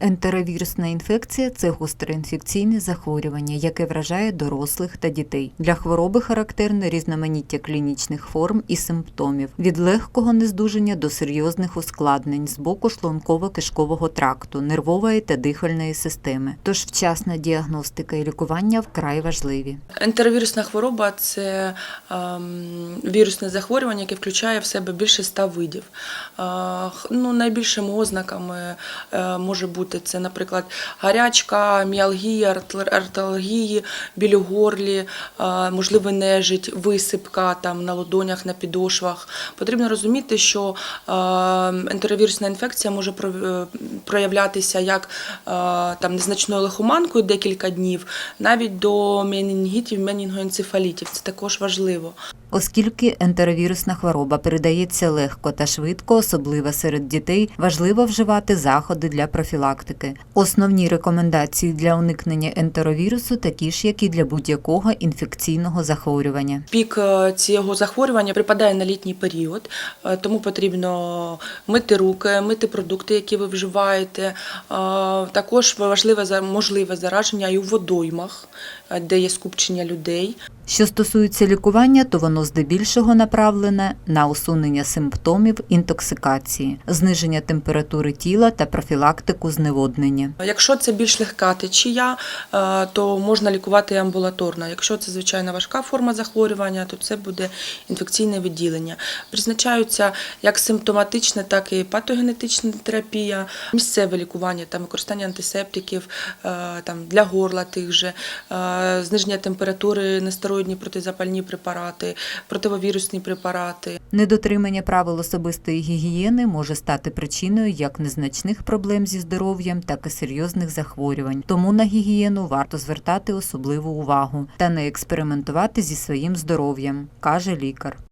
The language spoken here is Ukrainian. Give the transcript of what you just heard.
Ентеровірусна інфекція це гостре інфекційне захворювання, яке вражає дорослих та дітей. Для хвороби характерне різноманіття клінічних форм і симптомів від легкого нездужання до серйозних ускладнень з боку шлунково-кишкового тракту, нервової та дихальної системи. Тож вчасна діагностика і лікування вкрай важливі. Ентеровірусна хвороба це ем, вірусне захворювання, яке включає в себе більше ста видів. Е, ну, найбільшими ознаками е, може бути це, наприклад, гарячка, міалгія, арталгії, біль у горлі, можливо, нежить, висипка там, на ладонях, на підошвах. Потрібно розуміти, що ентеровірусна інфекція може е, проявлятися як там, незначною лихоманкою декілька днів, навіть до менінгітів, менінгоенцефалітів. Це також важливо. Оскільки ентеровірусна хвороба передається легко та швидко, особливо серед дітей, важливо вживати заходи для профілактики. Основні рекомендації для уникнення ентеровірусу такі ж, як і для будь-якого інфекційного захворювання. Пік е, цього захворювання припадає на літній період, е, тому потрібно мити руки, мити продукти, які ви вживаєте. Е, Також важливе можливе зараження і у водоймах, де є скупчення людей. Що стосується лікування, то воно здебільшого направлене на усунення симптомів інтоксикації, зниження температури тіла та профілактику зневоднення. Якщо це більш легка течія, е, то можна лікувати амбулаторно. Якщо це звичайно важка форма захворювання, то це буде інфекційне відділення. Призначаються як симптоматична, так і патогенетична терапія, місцеве лікування, там використання антисептиків, е, там для горла тих же, е, зниження температури, нестероїдні протизапальні препарати, противовірусні препарати. Недотримання правил особистої гігієни може стати причиною як незначних проблем зі здоров'ям, так і серйозних захворювань. Тому на гігієну варто звертати особливу увагу та не експериментувати зі своїм здоров'ям, каже лікар.